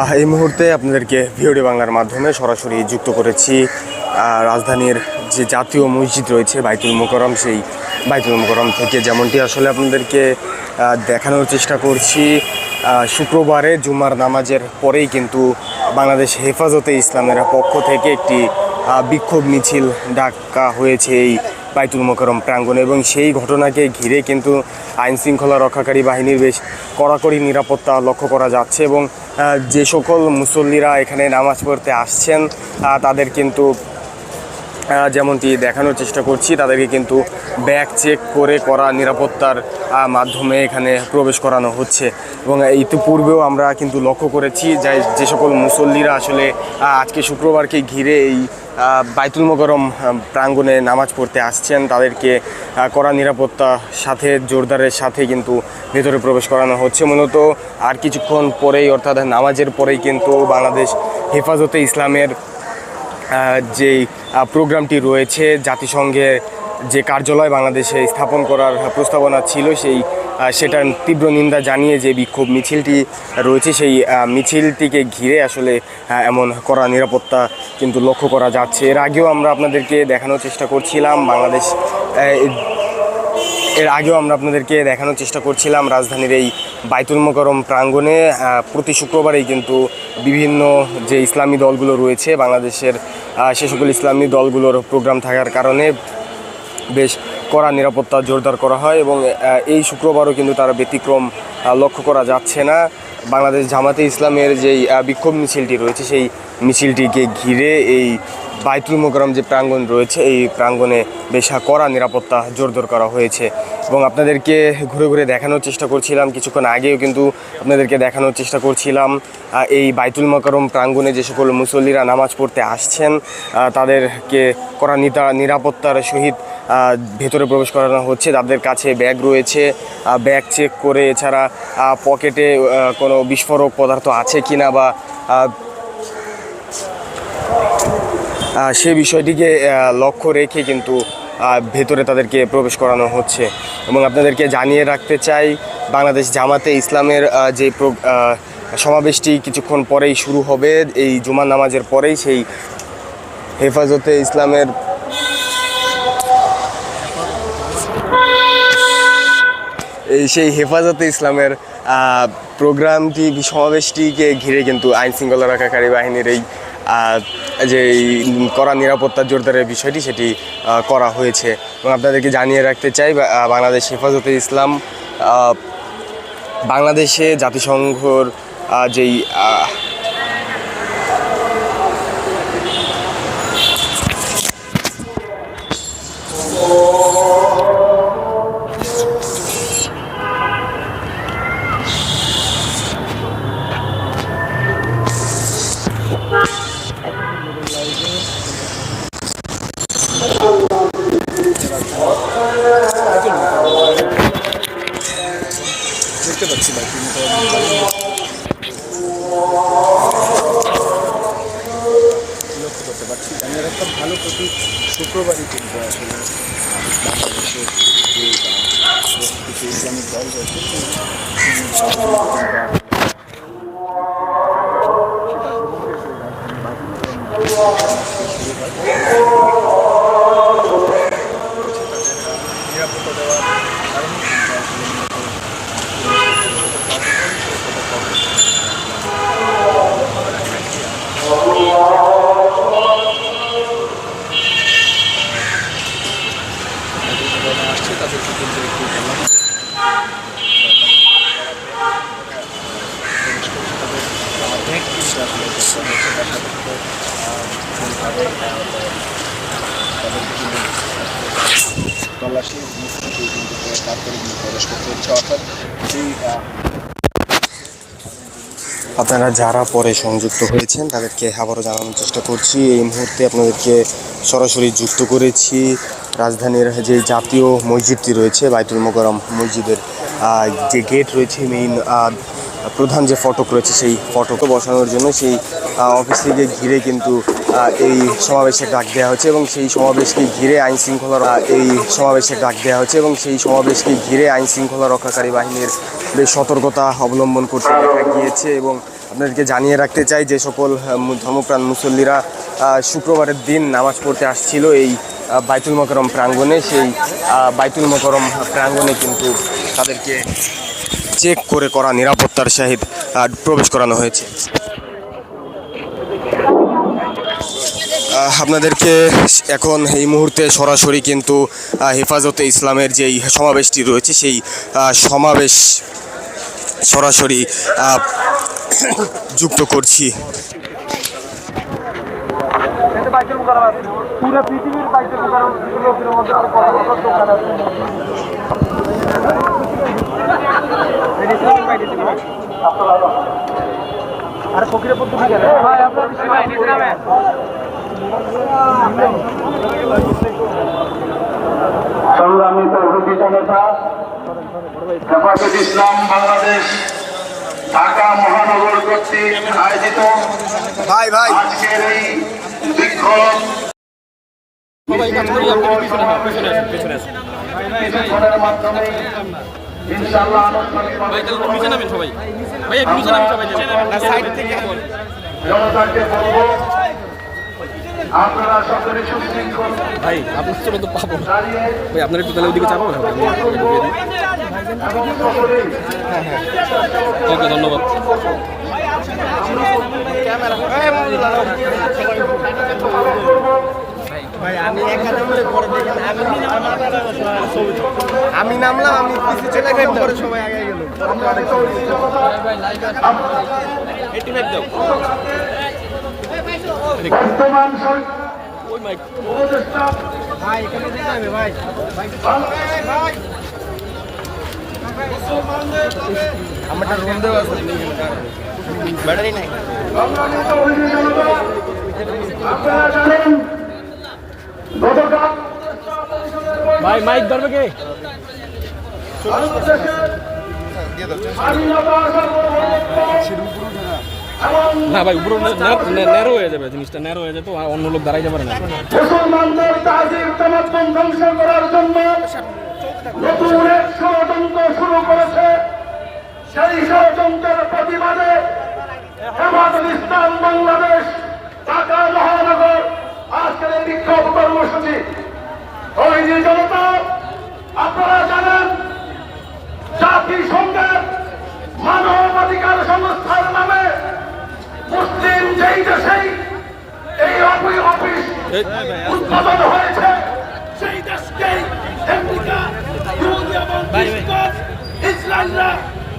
এই মুহূর্তে আপনাদেরকে ভিওডি বাংলার মাধ্যমে সরাসরি যুক্ত করেছি রাজধানীর যে জাতীয় মসজিদ রয়েছে, বাইতুল মোকরম সেই বাইতুল মোকরম থেকে। যেমনটি আসলে আপনাদেরকে দেখানোর চেষ্টা করছি শুক্রবারে জুমার নামাজের পরেই কিন্তু বাংলাদেশ হেফাজতে ইসলামের পক্ষ থেকে একটি বিক্ষোভ মিছিল, ডাকা হয়েছে এই বাইতুল মোকরম প্রাঙ্গণে এবং সেই ঘটনাকে ঘিরে কিন্তু আইন শৃঙ্খলা রক্ষাকারী বাহিনীর বেশ কড়াকড়ি নিরাপত্তা লক্ষ্য করা যাচ্ছে এবং যে সকল মুসল্লিরা এখানে নামাজ পড়তে আসছেন তাদের কিন্তু যেমনটি দেখানোর চেষ্টা করছি, তাদেরকে কিন্তু ব্যাগ চেক করে করা নিরাপত্তার মাধ্যমে এখানে প্রবেশ করানো হচ্ছে এবং ইতিপূর্বেও আমরা কিন্তু লক্ষ্য করেছি যে যে সকল মুসল্লিরা আসলে আজকে শুক্রবারকে ঘিরে এই বাইতুল মোকরম প্রাঙ্গণে নামাজ পড়তে আসছেন। তাদেরকে কড়া নিরাপত্তার সাথে, জোরদারের সাথে কিন্তু ভেতরে প্রবেশ করানো হচ্ছে। মূলত আর কিছুক্ষণ পরেই, অর্থাৎ নামাজের পরেই কিন্তু বাংলাদেশ হেফাজতে ইসলামের যেই প্রোগ্রামটি রয়েছে, জাতিসংঘের যে কার্যালয় বাংলাদেশে স্থাপন করার প্রস্তাবনা ছিল সেই সেটার তীব্র নিন্দা জানিয়ে যে বিক্ষোভ মিছিলটি রয়েছে, সেই মিছিলটিকে ঘিরে আসলে এমন করা নিরাপত্তা কিন্তু লক্ষ্য করা যাচ্ছে। এর আগেও আমরা আপনাদেরকে দেখানোর চেষ্টা করছিলাম, বাংলাদেশ এর আগেও আমরা আপনাদেরকে দেখানোর চেষ্টা করছিলাম রাজধানীর এই বাইতুল মোকরম প্রাঙ্গণে প্রতি শুক্রবারেই কিন্তু বিভিন্ন যে ইসলামী দলগুলো রয়েছে, বাংলাদেশের সে সকল ইসলামী দলগুলোর প্রোগ্রাম থাকার কারণে বেশ কড়া নিরাপত্তা জোরদার করা হয় এবং এই শুক্রবারও কিন্তু তার ব্যতিক্রম লক্ষ্য করা যাচ্ছে না। বাংলাদেশ জামাতে ইসলামের যেই বিক্ষোভ মিছিলটি রয়েছে, সেই মিছিলটিকে ঘিরে এই বাইতুল মোকরম যে প্রাঙ্গণ রয়েছে, এই প্রাঙ্গণে বেশ কড়া নিরাপত্তা জোরদার করা হয়েছে। এবং আপনাদেরকে ঘুরে ঘুরে দেখানোর চেষ্টা করছিলাম, কিছুক্ষণ আগেও কিন্তু আপনাদেরকে দেখানোর চেষ্টা করছিলাম এই বাইতুল মোকরম প্রাঙ্গণে যে সকল মুসল্লিরা নামাজ পড়তে আসছেন তাদেরকে কড়া নিরাপত্তার সহিত ভেতরে প্রবেশ করানো হচ্ছে। তাদের কাছে ব্যাগ রয়েছে। ব্যাগ চেক করে এছাড়া পকেটে কোনো বিস্ফোরক পদার্থ আছে কি না বা সে বিষয়টিকে লক্ষ্য রেখে কিন্তু ভেতরে তাদেরকে প্রবেশ করানো হচ্ছে। এবং আপনাদেরকে জানিয়ে রাখতে চাই, বাংলাদেশ জামাতে ইসলামের যে সমাবেশটি কিছুক্ষণ পরেই শুরু হবে। এই জুমার নামাজের পরেই সেই হেফাজতে ইসলামের সেই হেফাজতে ইসলামের প্রোগ্রামটি, সমাবেশটিকে ঘিরে কিন্তু আইন শৃঙ্খলা রক্ষাকারী বাহিনীর এই যে করা নিরাপত্তা জোরদারের বিষয়টি সেটি করা হয়েছে। এবং আপনাদেরকে জানিয়ে রাখতে চাই বাংলাদেশ হেফাজতে ইসলাম বাংলাদেশে জাতিসংঘর যেই একটা ভালো প্রতি শুক্রবারই কিন্তু আসলে বাংলাদেশের যে ইসলামিক দল রয়েছে নিরাপত্তা দেওয়ার কারণে কিন্তু আসলে মূলত যারা আসছে তাদেরকে কিন্তু একটু বললাম প্রবেশ করছে তাদের ব্যাগ কিন্তু আসলে দেখতে হচ্ছে তার সাথে সাথে আহ, তাদের তাদেরকে কিন্তু আপনারা যারা পরে সংযুক্ত হয়েছেন, তাদেরকে আবারও জানানোর চেষ্টা করছি। এই মুহূর্তে আপনাদেরকে সরাসরি যুক্ত করেছি রাজধানীর যে জাতীয় মসজিদটি রয়েছে, বাইতুল মোকরম মসজিদের যে গেট রয়েছে মেইন প্রধান যে ফটক রয়েছে সেই ফটকে বসানোর জন্য সেই আহ, অফিসটিকে ঘিরে কিন্তু এই সমাবেশের ডাক দেওয়া হয়েছে এবং সেই সমাবেশকে ঘিরে আইন শৃঙ্খলা এই সমাবেশের ডাক দেওয়া হয়েছে এবং সেই সমাবেশকে ঘিরে আইন শৃঙ্খলা রক্ষাকারী বাহিনীর বেশ সতর্কতা অবলম্বন করতে দেখা গিয়েছে এবং আপনাদেরকে জানিয়ে রাখতে চাই যে সকল ধর্মপ্রাণ মুসল্লিরা শুক্রবারের দিন নামাজ পড়তে আসছিল এই বাইতুল মকরম প্রাঙ্গণে। সেই বাইতুল মকরম প্রাঙ্গণে কিন্তু তাদেরকে চেক করে করা নিরাপত্তার সহিত প্রবেশ করানো হয়েছে। আপনাদেরকে এখন এই মুহূর্তে সরাসরি কিন্তু হেফাজতে ইসলামের যেই সমাবেশটি রয়েছে, সেই সমাবেশ সরাসরি যুক্ত করছি। পুরো পৃথিবীর আর ফকিরের পদ্ধতি গেলে ভাই আপনার সংগ্রামী তৌহিদি জনতা হেফাজত ইসলাম বাংলাদেশ ঢাকা মহানগর কর্তৃক আয়োজিত ভাই ভাই আজকের এই বিক্ষোভ মাধ্যমে ইনশাআল্লাহ আনুষ্ঠানিকভাবে জনতাকে বলব আপনারা সকলে সুশৃঙ্খল ভাই আপনার চলে তো পাবো। ভাই আপনার একটু তাহলে ওদিকে চাপাবো না এবং সকলেই ওকে ধন্যবাদ। আমি নামলাম, আমি পিছিয়ে চলে গেলাম, পরে সবাই আগে গেল। ভাই, এখানে হবে, ভাই। আমারটা রুম দেওয়া আছে ব্যাটারি নাই। আপনারা জানেন, গতকাল ভাই, মাইক ধরবে কে? না ভাই, উপরে ন্যারো হয়ে যাবে জিনিসটা ন্যারো হয়ে যেত অন্য লোক দাঁড়াইতে পারে না। প্রতিবাদে ঢাকা মহানগর আজকের এই বিক্ষোভ কর্মসূচি ওই যে জনতা আপনারা জানেন জাতিসংঘের মানবাধিকার সংস্থার নামে মুসলিম যেই দেশেই এই অফি- অফিস উদ্বোধন হয়েছে সেই দেশকেই আমেরিকা ইহুদি এবং খ্রিস্টান ইসরায়েলরা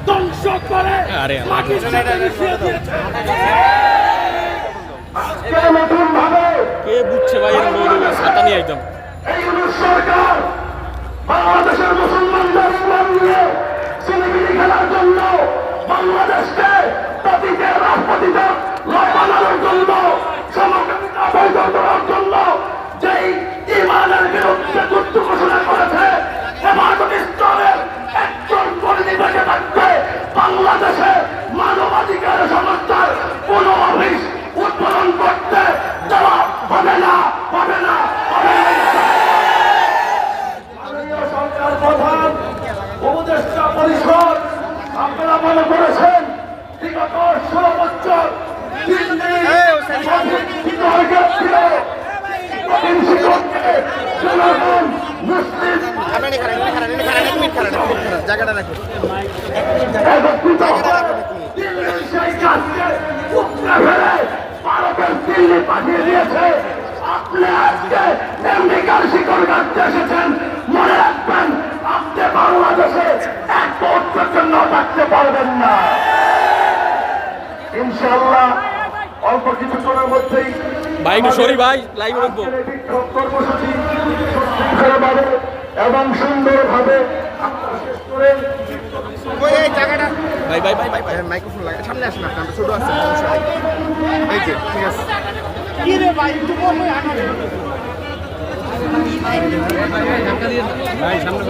ধ্বংস করে আরে, মিশিয়ে দিয়েছে। আজকে নতুন ভাবে কে বুঝছে ভাই একদম। এই সরকার বাংলাদেশের মুসলমানদের ইসলাম নিয়ে সিনেমিনি খেলার জন্য বাংলাদেশকে পতিতের রাজপতিতে লয় বানানোর জন্য সমকামিতা বৈধ করার জন্য যেই ইমানের বিরুদ্ধে যুদ্ধ ঘোষণা করেছে হেফাজত ইসলামের একজন পরিধি বেঁচে থাকবে বাংলাদেশে মানবাধিকার সংস্থার কোন অফিস উদ্বোধন করতে দেওয়া হবে না হবে না হবে না মাননীয় সরকার প্রধান উপদেষ্টা পরিষদ আপনারা মনে করেছেন বিগত ষোলো বছর তিন দিন সঠিক বিদ্রোহ ছিল প্রতিদিন শিক্ষককে জনগণ মুসলিম জায়গাটা রাখুন ভারতের দিল্লি পাঠিয়ে দিয়েছে আপনি আজকে আমেরিকার শিকড় কাটতে এসেছেন মনে রাখবেন আপনি বাংলাদেশে এক ভোট পর্যন্ত থাকতে পারবেন না ইনশাআল্লাহ অল্প কিছুক্ষণের মধ্যেই ভাই একটু সরি ভাই লাইভ রাখব কর্মসূচি এবং সুন্দরভাবে আপনারা শেষ করেন ওই এই জায়গাটা। ভাই ভাই ভাই ভাই ভাই। মাইক্রোফোন লাগে সামনে আসেন আপনি আমরা ছোট আছে। এই যে ঠিক আছে। কি রে ভাই একটু ভাই সামনে